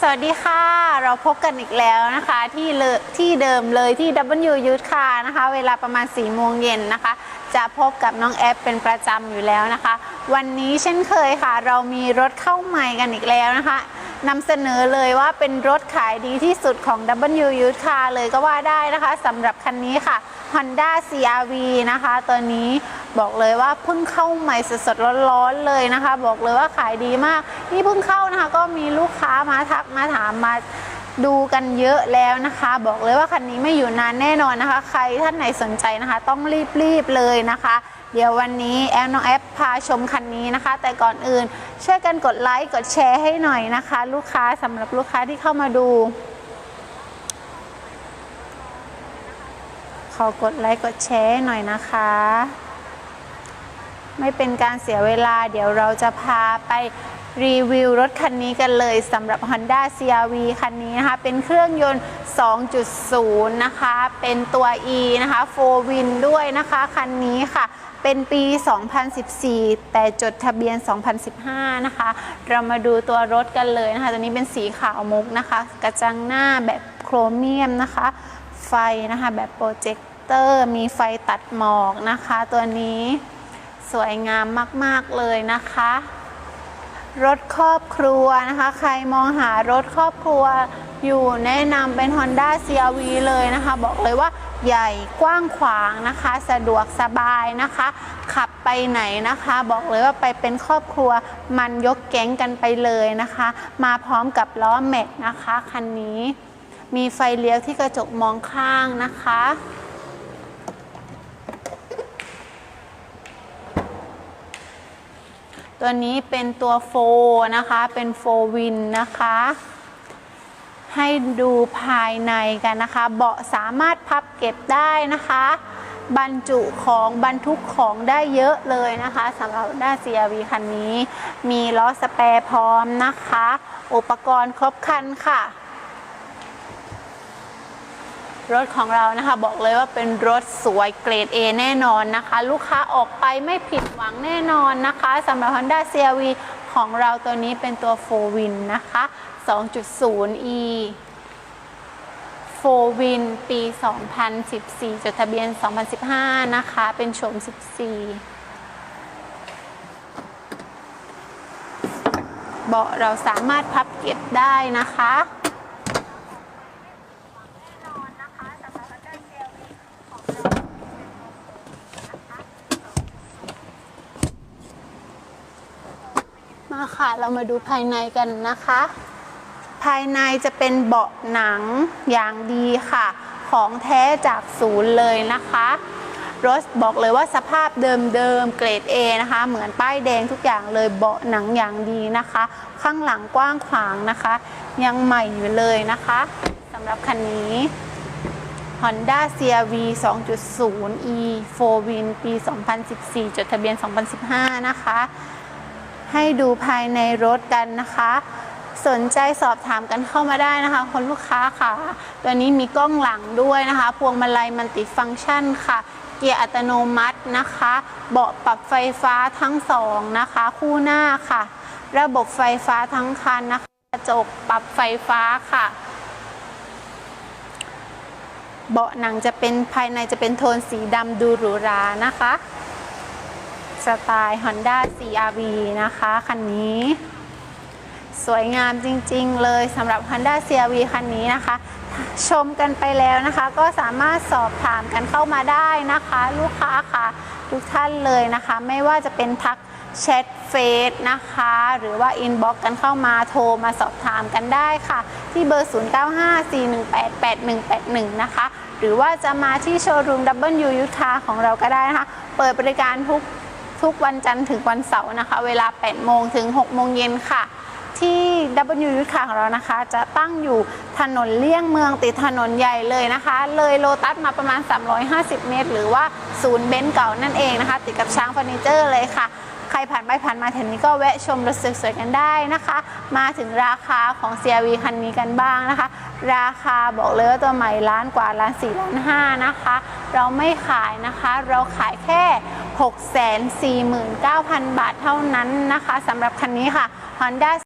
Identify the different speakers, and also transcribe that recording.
Speaker 1: สวัสดีค่ะ เราพบกันอีกแล้วนะคะที่เลที่เดิมเลยที่ W Youth Car นะคะ เวลาประมาณ4โมงเย็นนะคะ จะพบกับน้องแอปเป็นประจำอยู่แล้วนะคะ วันนี้เช่นเคยค่ะ เรามีรถเข้าใหม่กันอีกแล้วนะคะนำเสนอเลยว่าเป็นรถขายดีที่สุดของ W Youth Car เลยก็ว่าได้นะคะสำหรับคันนี้ค่ะ Honda CRV นะคะ ตัวนี้บอกเลยว่าเพิ่งเข้าใหม่สดๆร้อนๆเลยนะคะ บอกเลยว่าขายดีมาก นี่เพิ่งเข้านะคะก็มีลูกค้ามาทักมาถามมาดูกันเยอะแล้วนะคะ บอกเลยว่าคันนี้ไม่อยู่นานแน่นอนนะคะ ใครท่านไหนสนใจนะคะ ต้องรีบๆเลยนะคะ เดี๋ยววันนี้แอมน้องแอปพาชมคันนี้นะคะ แต่ก่อนอื่นช่วยกันกดไลค์กดแชร์ให้หน่อยนะคะ ลูกค้าสำหรับลูกค้าที่เข้ามาดู ขอกดไลค์กดแชร์หน่อยนะคะ ไม่เป็นการเสียเวลา เดี๋ยวเราจะพาไป รีวิวรถคันนี้กันเลยสำหรับ Honda CRV คันนี้นะคะ เป็นเครื่องยนต์ 2.0 นะคะ เป็นตัว E นะคะ 4 win ด้วยนะคะ คันนี้ค่ะเป็นปี 2014 แต่จดทะเบียน 2015 นะคะ เรามาดูตัวรถกันเลยนะคะ ตัวนี้เป็นสีขาวมุกนะคะ กระจังหน้าแบบโครเมียมนะคะ ไฟนะคะแบบโปรเจคเตอร์ มีไฟตัดหมอกนะคะ ตัวนี้สวยงามมาก ๆ เลยนะคะ รถครอบครัวนะคะ ใครมองหารถครอบครัวอยู่แนะนำเป็น Honda CRV เลยนะคะ บอกเลยว่าใหญ่กว้างขวางนะคะ สะดวกสบายนะคะ ขับไปไหนนะคะ บอกเลยว่าไปเป็นครอบครัวมันยกแก๊งกันไปเลยนะคะ มาพร้อมกับล้อแม็กนะคะ คันนี้ มีไฟเลี้ยวที่กระจกมองข้างนะคะ ตัวนี้เป็นตัวโฟนะคะ เป็นโฟวินนะคะ ให้ดูภายในกันนะคะ เบาะสามารถพับเก็บได้นะคะ บรรจุของบรรทุกของได้เยอะเลยนะคะสำหรับด้า CRV คันนี้ มีล้อสแปร์พร้อมนะคะ อุปกรณ์ครบครันค่ะ รถของเรานะคะ บอกเลยว่าเป็นรถสวยเกรด A แน่นอนนะคะ ลูกค้าออกไปไม่ผิดหวังแน่นอนนะคะสำหรับ Honda CRV ของเราตัวนี้เป็นตัว 4 win นะคะ 2.0e 4 win ปี 2014 จดทะเบียน 2015 นะคะ เป็นโฉม 14เบาะเราสามารถพับเก็บได้นะคะ มาค่ะ เรามาดูภายในกันนะคะ ภายในจะเป็นเบาะหนังอย่างดีค่ะ ของแท้จากศูนย์เลยนะคะรถบอกเลยว่าสภาพเดิมๆเกรด A นะคะ เหมือนป้ายแดงทุกอย่างเลยเบาะหนังอย่างดีนะคะ ข้างหลังกว้างขวางนะคะ ยังใหม่อยู่เลยนะคะสำหรับคันนี้ Honda CRV 2.0e 4 win ปี 2014 จดทะเบียน 2015 นะคะ ให้ดูภายในรถกันนะคะ สนใจสอบถามกันเข้ามาได้นะคะคนลูกค้าค่ะ ตัวนี้มีกล้องหลังด้วยนะคะ พวงมาลัยมันติฟังก์ชันค่ะ เกียร์อัตโนมัตินะคะ เบาะปรับไฟฟ้าทั้งสองนะคะ คู่หน้าค่ะ ระบบไฟฟ้าทั้งคันนะคะกระจกปรับไฟฟ้าค่ะเบาะหนังจะเป็นภายในจะเป็นโทนสีดำดูหรูหรานะคะ สไตล์ Honda CRV นะคะ คันนี้ สวยงามจริง ๆ เลยสำหรับ Honda CRV คันนี้นะคะ ชมกันไปแล้วนะคะ ก็สามารถสอบถามกันเข้ามาได้นะคะ ลูกค้าค่ะทุกท่านเลยนะคะ ไม่ว่าจะเป็นทักแชทเฟซนะคะ หรือว่าอินบ็อกกันเข้ามาโทรมาสอบถามกันได้ค่ะ ที่เบอร์ 0954188181 นะคะ หรือว่าจะมาที่โชว์รูม W ยุทธาของเราก็ได้นะคะ เปิดบริการทุก ทุกวันจันทร์ถึงวันเสาร์นะคะ เวลา 8 โมงถึง 6 โมงเย็นค่ะ ที่ W ยุทธคาของเรานะคะ จะตั้งอยู่ถนนเลี่ยงเมืองติดถนนใหญ่เลยนะคะ เลยโลตัสมาประมาณ 350 เมตร หรือว่าศูนย์เบนซ์เก่านั่นเองนะคะ ติดกับช้างเฟอร์นิเจอร์เลยค่ะใครผ่านไปผ่านมาแถวนี้ก็แวะชมรถสวยๆกันได้นะคะ มาถึงราคาของ CRV คันนี้กันบ้างนะคะ ราคาบอกเลยว่าตัวใหม่ล้านกว่าล้านสี่ล้านห้านะคะ เราไม่ขายนะคะ เราขายแค่ 649,000 บาทเท่านั้นนะคะสำหรับคันนี้ค่ะ Honda